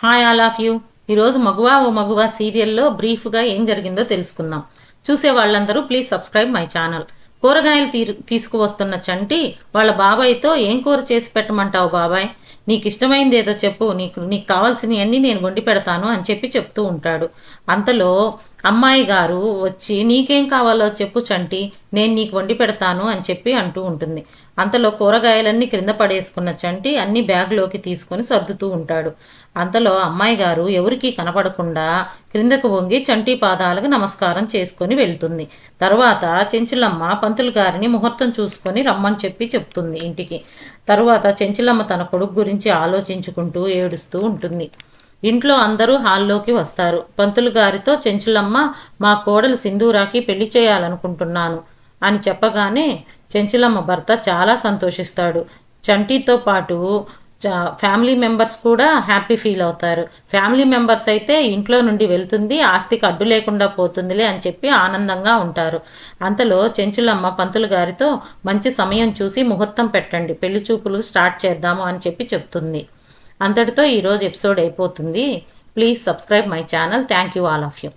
Hi all of you. ఈరోజు మగువా ఓ మగువా సీరియల్లో బ్రీఫ్గా ఏం జరిగిందో తెలుసుకుందాం. చూసే వాళ్ళందరూ ప్లీజ్ సబ్స్క్రైబ్ మై ఛానల్. కూరగాయలు తీ తీసుకువస్తున్న చంటి వాళ్ళ బాబాయ్తో ఏం కూర చేసి పెట్టమంటావు బాబాయ్? నీకు ఇష్టమైంది ఏదో చెప్పు నీకు నీకు కావాల్సినవన్నీ నేను వండి పెడతాను అని చెప్పి చెప్తూ ఉంటాడు. అంతలో అమ్మాయి గారు వచ్చి నీకేం కావాలో చెప్పు చంటి నేను నీకు వండి పెడతాను అని చెప్పి అంటూ ఉంటుంది. అంతలో కూరగాయలన్నీ క్రింద పడేసుకున్న చంటి అన్ని బ్యాగ్లోకి తీసుకొని సర్దుతూ ఉంటాడు. అంతలో అమ్మాయి గారు ఎవరికీ కనపడకుండా క్రిందకు వంగి చంటి పాదాలకు నమస్కారం చేసుకొని వెళ్తుంది. తర్వాత చెంచులమ్మ పంతులు గారిని ముహూర్తం చూసుకొని రమ్మని చెప్పి చెప్తుంది ఇంటికి. తరువాత చెంచులమ్మ తన కొడుకు గురించి ఆలోచించుకుంటూ ఏడుస్తూ ఉంటుంది. ఇంట్లో అందరూ హాల్లోకి వస్తారు. పంతులు గారితో చెంచులమ్మ మా కోడలు సింధూరాకి పెళ్ళి చేయాలనుకుంటున్నాను అని చెప్పగానే చెంచులమ్మ భర్త చాలా సంతోషిస్తాడు. చంటితో పాటు ఫ్యామిలీ మెంబర్స్ కూడా హ్యాపీ ఫీల్ అవుతారు. ఫ్యామిలీ మెంబర్స్ అయితే ఇంట్లో నుండి వెళ్తుంది ఆస్తికి అడ్డు లేకుండా పోతుందిలే అని చెప్పి ఆనందంగా ఉంటారు. అంతలో చెంచులమ్మ పంతులు గారితో మంచి సమయం చూసి ముహూర్తం పెట్టండి పెళ్ళి చూపులు స్టార్ట్ చేద్దాము అని చెప్పి చెప్తుంది. అంతటితో ఈరోజు ఎపిసోడ్ అయిపోతుంది. Please subscribe my channel. Thank you all of you.